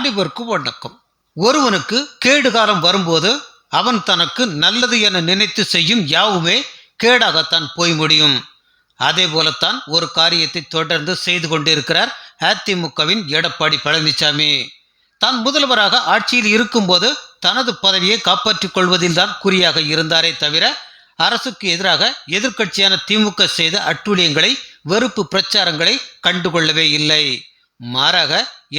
அனைவருக்கும் வணக்கம். ஒருவனுக்கு கேடுகாலம் வரும்போது அவன் தனக்கு நல்லது என நினைத்து செய்யும் யாவுமே கேடாகத்தான் போய் முடியும். அதே போலத்தான் ஒரு காரியத்தை தொடர்ந்து செய்து கொண்டிருக்கிறார் அதிமுகவின் எடப்பாடி பழனிசாமி. தான் முதல்வராக ஆட்சியில் இருக்கும்போது தனது பதவியை காப்பாற்றிக் கொள்வதில்தான் குறியாக இருந்தாரே தவிர அரசுக்கு எதிராக எதிர்க்கட்சியான திமுக செய்த அட்டூழியங்களை வெறுப்பு பிரச்சாரங்களை கண்டுகொள்ளவே இல்லை. மாறாக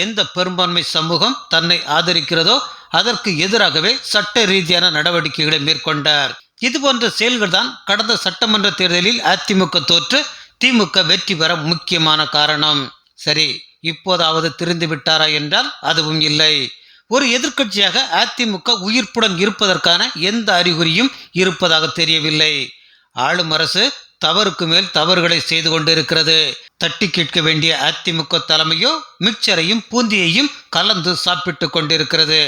எந்த பெரும்பான்மை சமூகம் தன்னை ஆதரிக்கிறதோ அதற்கு எதிராகவே சட்ட ரீதியான நடவடிக்கைகளை மேற்கொண்டார். இதுபோன்ற செயல்கள் தான் கடந்த சட்டமன்ற தேர்தலில் அதிமுக தோற்று திமுக வெற்றி பெற முக்கியமான காரணம். சரி இப்போதாவது திருந்து விட்டாரா என்றால் அதுவும் இல்லை. ஒரு எதிர்க்கட்சியாக அதிமுக உயிர்ப்புடன் இருப்பதற்கான எந்த அறிகுறியும் இருப்பதாக தெரியவில்லை. ஆளும் அரசு தவறுக்கு மேல் தவறுகளை செய்து கொண்டிருக்கிறது. தட்டி கேட்க வேண்டிய அதிமுக தலைமையோ மிக்சரையும் பூந்தியையும் கலந்து சாப்பிட்டு கொண்டிருக்கிறது.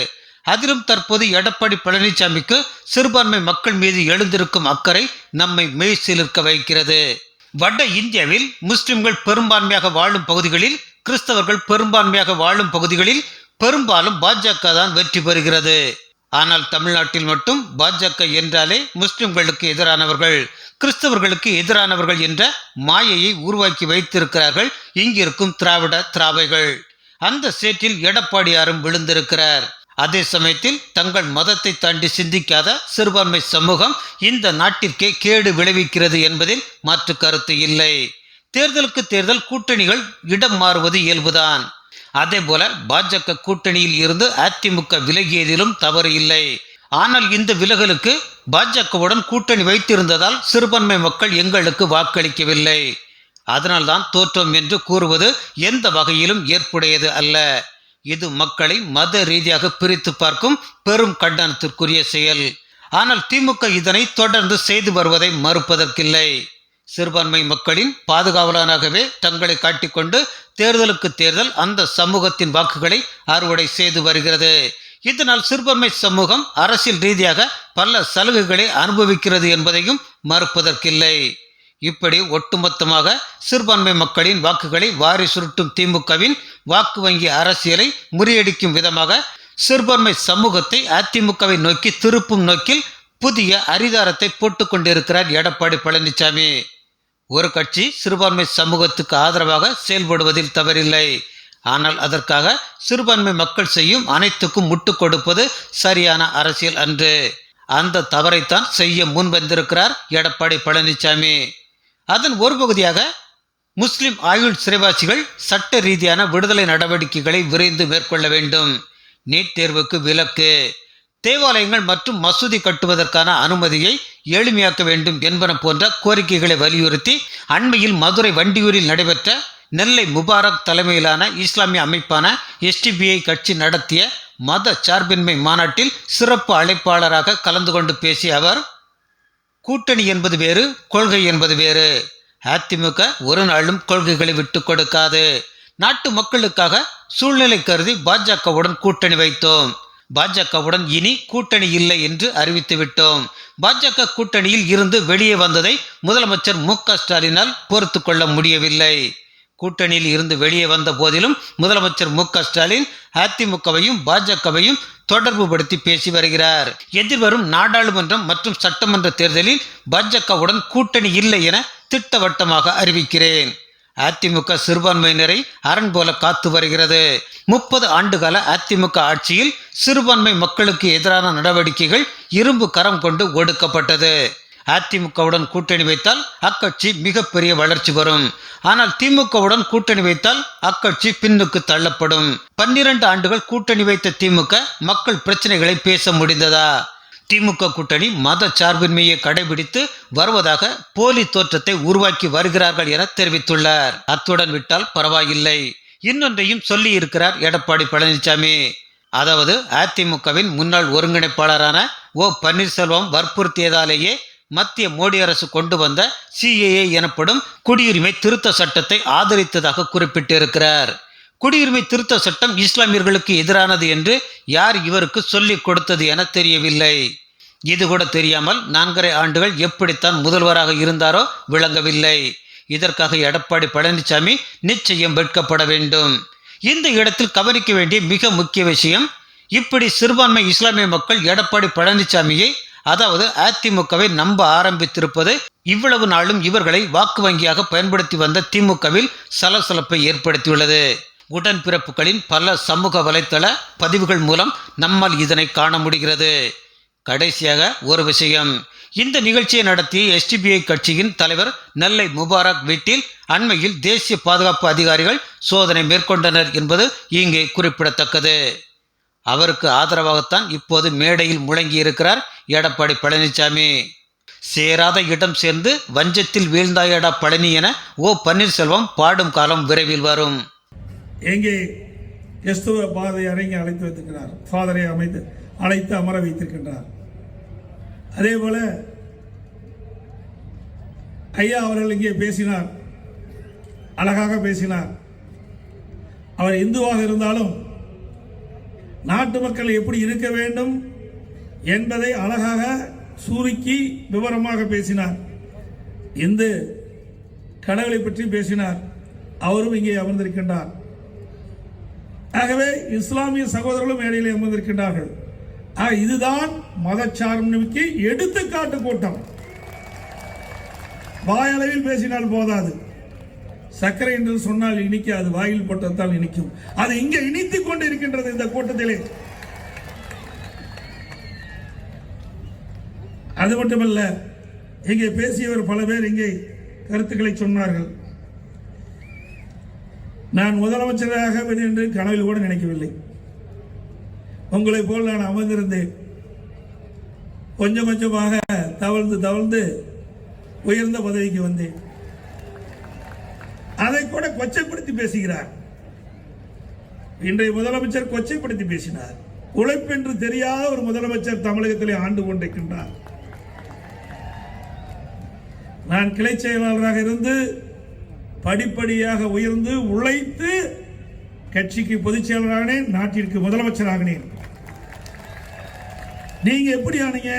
அதிலும் தற்போது எடப்பாடி பழனிசாமிக்கு சிறுபான்மை மக்கள் மீது எழுந்திருக்கும் அக்கறை நம்மை மெய் சிலிர்க்க வைக்கிறது. வட இந்தியாவில் முஸ்லிம்கள் பெரும்பான்மையாக வாழும் பகுதிகளில் கிறிஸ்தவர்கள் பெரும்பான்மையாக வாழும் பகுதிகளில் பெரும்பாலும் பாஜக தான் வெற்றி பெறுகிறது. ஆனால் தமிழ்நாட்டில் மட்டும் பாஜக என்றாலே முஸ்லிம்களுக்கு எதிரானவர்கள் கிறிஸ்தவர்களுக்கு எதிரானவர்கள் என்ற மாயையை உருவாக்கி வைத்திருக்கிறார்கள் இங்கிருக்கும் திராவிட திராவைகள். அந்த சேற்றில் எடப்பாடியாரும் விழுந்திருக்கிறார். அதே சமயத்தில் தங்கள் மதத்தை தாண்டி சிந்திக்காத சிறுபான்மை சமூகம் இந்த நாட்டிற்கே கேடு விளைவிக்கிறது என்பதில் மாற்று கருத்து இல்லை. தேர்தலுக்கு தேர்தல் கூட்டணிகள் இடம் மாறுவது இயல்புதான். அதே போல பாஜக கூட்டணியில் இருந்து அதிமுக விலகியதிலும் தவறு இல்லை. ஆனால் இந்த விலகலுக்கு பாஜகவுடன் கூட்டணி வைத்திருந்ததால் சிறுபான்மை மக்கள் எங்களுக்கு வாக்களிக்கவில்லை. அதனால்தான் தோற்றம் என்று கூறுவது எந்த வகையிலும் ஏற்புடையது அல்ல. இது மக்களை மத ரீதியாக பிரித்து பார்க்கும் பெரும் கண்டனத்திற்குரிய செயல். ஆனால் திமுக இதனை தொடர்ந்து செய்து வருவதை மறுப்பதற்கில்லை. சிறுபான்மை மக்களின் பாதுகாவலனாகவே தங்களை காட்டிக்கொண்டு தேர்தலுக்கு தேர்தல் அந்த சமூகத்தின் வாக்குகளை அறுவடை செய்து வருகிறது. இதனால் சிறுபான்மை சமூகம் அரசியல் ரீதியாக பல சலுகைகளை அனுபவிக்கிறது என்பதையும் மறுப்பதற்கில்லை. இப்படி ஒட்டுமொத்தமாக சிறுபான்மை மக்களின் வாக்குகளை வாரி சுருட்டும் திமுகவின் வாக்கு வங்கி அரசியலை முறியடிக்கும் விதமாக சிறுபான்மை சமூகத்தை அதிமுகவை நோக்கி திருப்பும் நோக்கில் புதிய அரிதாரத்தை போட்டுக்கொண்டிருக்கிறார் எடப்பாடி பழனிசாமி. ஒரு கட்சி சிறுபான்மை சமூகத்துக்கு ஆதரவாக செயல்படுவதில் தவறில்லை. ஆனால் அதற்காக சிறுபான்மை மக்கள் செய்யும் அனைத்துக்கும் முட்டுக் கொடுப்பது சரியான அரசியல் அன்று. அந்த தவறைத்தான் செய்ய முன் வந்திருக்கிறார் எடப்பாடி பழனிசாமி அதன் ஒரு பகுதியாக முஸ்லிம் ஆயுள் சிறைவாசிகள் சட்ட ரீதியான விடுதலை நடவடிக்கைகளை விரைந்து மேற்கொள்ள வேண்டும். நீட் தேர்வுக்கு விலக்கு. தேவாலயங்கள் மற்றும் மசூதி கட்டுவதற்கான அனுமதியை எளிமையாக்க வேண்டும் என்பன போன்ற கோரிக்கைகளை வலியுறுத்தி அண்மையில் மதுரை வண்டியூரில் நடைபெற்ற நெல்லை முபாரக் தலைமையிலான இஸ்லாமிய அமைப்பான எஸ்டிபிஐ கட்சி நடத்திய மத சார்பின்மை மாநாட்டில் சிறப்பு அழைப்பாளராக கலந்து கொண்டு பேசிய அவர் கூட்டணி என்பது வேறு கொள்கை என்பது வேறு. அதிமுக ஒரு நாளும் கொள்கைகளை விட்டு கொடுக்காது. நாட்டு மக்களுக்காக சூழ்நிலை கருதி பாஜகவுடன் கூட்டணி வைத்தோம். பாஜகவுடன் இனி கூட்டணி இல்லை என்று அறிவித்துவிட்டோம் பாஜக கூட்டணியில் இருந்து வெளியே வந்ததை முதலமைச்சர் மு க ஸ்டாலினால் பொறுத்து கொள்ள முடியவில்லை. கூட்டணியில் இருந்து வெளியே வந்த போதிலும் முதலமைச்சர் மு க ஸ்டாலின் அதிமுகவையும் பாஜகவையும் தொடர்பு படுத்தி பேசி வருகிறார். எதிர்வரும் நாடாளுமன்றம் மற்றும் சட்டமன்ற தேர்தலில் பாஜகவுடன் கூட்டணி இல்லை என திட்டவட்டமாக அறிவிக்கிறேன். அதிமுக சிறுபான்மையினரை அரண் போல காத்து வருகிறது. முப்பது ஆண்டுகால அதிமுக ஆட்சியில் சிறுபான்மை மக்களுக்கு எதிரான நடவடிக்கைகள் இரும்பு கரம் கொண்டு ஒடுக்கப்பட்டது. அதிமுகவுடன் கூட்டணி வைத்தால் அக்கட்சி மிகப்பெரிய வளர்ச்சி வரும். ஆனால் திமுகவுடன் கூட்டணி வைத்தால் அக்கட்சி பின்னுக்கு தள்ளப்படும். பன்னிரண்டு ஆண்டுகள் கூட்டணி வைத்த திமுக மக்கள் பிரச்சனைகளை பேச முடிந்ததா? திமுக கூட்டணி மத சார்பின்மையை கடைபிடித்து வருவதாக போலி தோற்றத்தை உருவாக்கி வருகிறார்கள் என தெரிவித்துள்ளார். அத்துடன் விட்டால் பரவாயில்லை. இன்னொன்றையும் சொல்லி இருக்கிறார் எடப்பாடி பழனிசாமி அதாவது அதிமுகவின் முன்னாள் ஒருங்கிணைப்பாளரான ஓ பன்னீர்செல்வம் வற்புறுத்தியதாலேயே மத்திய மோடி அரசு கொண்டு வந்த சிஏஏ எனப்படும் குடியுரிமை திருத்த சட்டத்தை ஆதரித்ததாக குறிப்பிட்டிருக்கிறார். குடியுரிமை திருத்த சட்டம் இஸ்லாமியர்களுக்கு எதிரானது என்று யார் இவருக்கு சொல்லிக் கொடுத்தது என தெரியவில்லை. இது கூட தெரியாமல் நான்கரை ஆண்டுகள் எப்படித்தான் முதல்வராக இருந்தாரோ விளங்கவில்லை. இதற்காக எடப்பாடி பழனிசாமி நிச்சயம் வெட்கப்பட வேண்டும். இந்த இடத்தில் கவனிக்க வேண்டிய மிக முக்கிய விஷயம் இப்படி சிறுபான்மை இஸ்லாமிய மக்கள் எடப்பாடி பழனிசாமியை அதாவது அதிமுகவை நம்ப ஆரம்பித்திருப்பது இவ்வளவு நாளும் இவர்களை வாக்கு வங்கியாக பயன்படுத்தி வந்த திமுகவில் சலசலப்பை ஏற்படுத்தியுள்ளது. உடன்பிறப்புகளின் பல சமூக வலைத்தள பதிவுகள் மூலம் நம்மால் இதனை காண முடிகிறது. கடைசியாக ஒரு விஷயம். இந்த நிகழ்ச்சியை நடத்திய எஸ்டிபிஐ கட்சியின் தலைவர் நெல்லை முபாரக் வீட்டில் அண்மையில் தேசிய பாதுகாப்பு அதிகாரிகள் சோதனை மேற்கொண்டனர் என்பது இங்கே குறிப்பிடத்தக்கது. அவருக்கு ஆதரவாகத்தான் இப்போது மேடையில் முழங்கியிருக்கிறார் எடப்பாடி பழனிசாமி சேராத இடம் சேர்ந்து வஞ்சத்தில் வீழ்ந்தாயடா பழனி என ஓ பன்னீர்செல்வம் பாடும் காலம் விரைவில் வரும். எங்கே கிறிஸ்துவ பாதை அரங்கி அழைத்து வைத்திருக்கிறார். ஃபாதரை அமைத்து அழைத்து அமர வைத்திருக்கின்றார். அதே போல ஐயா அவர்கள் இங்கே பேசினார். அழகாக பேசினார். அவர் இந்துவாக இருந்தாலும் நாட்டு மக்கள் எப்படி இருக்க வேண்டும் என்பதை அழகாக சுருக்கி விவரமாக பேசினார். இந்து கடவுளை பற்றி பேசினார். அவரும் இங்கே அமர்ந்திருக்கின்றார். ஆகவே இஸ்லாமிய சகோதரர்களும் மேடையில் அமர்ந்திருக்கின்றார்கள். ஆக இதுதான் மதச்சார்பின்மைக்கு எடுத்துக்காட்டு கூட்டம். வாயளவில் பேசினால் போதாது. சர்க்கரை என்று சொன்னால் இனிக்காது. வாயில் போட்டதால் இனிக்கும். அது இங்கே இனித்துக் கொண்டு இருக்கின்றது இந்த கூட்டத்திலே. அது மட்டுமல்ல இங்கே பேசியவர் பல பேர் இங்கே கருத்துக்களை சொன்னார்கள். நான் முதலமைச்சராக என்று கனவில் கூட நினைக்கவில்லை. உங்களைப் போல் நான் அமர்ந்திருந்தேன். கொஞ்சம் கொஞ்சமாக தவழ்ந்து தவழ்ந்து உயர்ந்த பதவிக்கு வந்தேன். அதை கூட கொச்சைப்படுத்தி பேசுகிறார். இன்றைய முதலமைச்சர் கொச்சைப்படுத்தி பேசினார். உழைப்பென்று தெரியாத ஒரு முதலமைச்சர் தமிழகத்திலே ஆண்டு கொண்டிருக்கின்றார். நான் கிளை செயலாளராக இருந்து படிப்படியாக உயர்ந்து உழைத்து கட்சிக்கு பொதுச் செயலராகினேன் நாட்டிற்கு முதலமைச்சராகினேன். நீங்க எப்படி ஆனீங்க?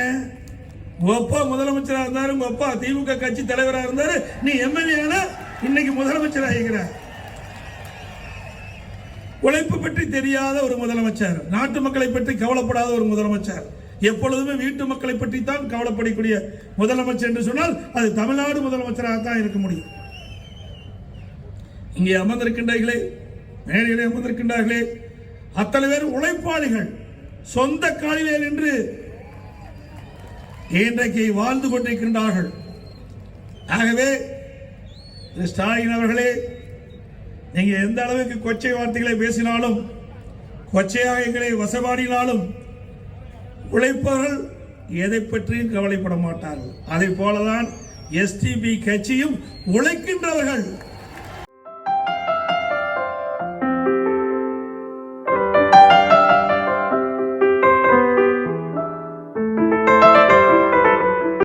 உங்க அப்பா முதலமைச்சரா இருந்தாரு உங்க அப்பா திமுக கட்சி தலைவரா இருந்தாரு நீ எம்எல்ஏ இன்னைக்கு முதலமைச்சர் ஆகிக்கிற. உழைப்பு பற்றி தெரியாத ஒரு முதலமைச்சர் நாட்டு மக்களை பற்றி கவலைப்படாத ஒரு முதலமைச்சர் எப்பொழுதுமே வீட்டு மக்களை பற்றி தான் கவலைப்படக்கூடிய முதலமைச்சர் என்று சொன்னால் அது தமிழ்நாடு முதலமைச்சராக தான் இருக்க முடியும். இங்கே அமர்ந்திருக்கின்றார்களே மேடையிலே அமர்ந்திருக்கின்றார்களே. அத்தனை பேர் உழைப்பாளிகள். சொந்த காலிலே நின்று இன்றைக்கு வாழ்ந்து கொண்டிருக்கின்றார்கள். ஆகவே ஸ்டாலின் அவர்களே நீங்க எந்த அளவுக்கு கொச்சை வார்த்தைகளை பேசினாலும் கொச்சையாக எங்களை வசபாடினாலும் உழைப்பவர்கள் எதை பற்றியும் கவலைப்பட மாட்டார்கள். அதை போலதான் எஸ்டிபி கட்சியும் உழைக்கின்றவர்கள்.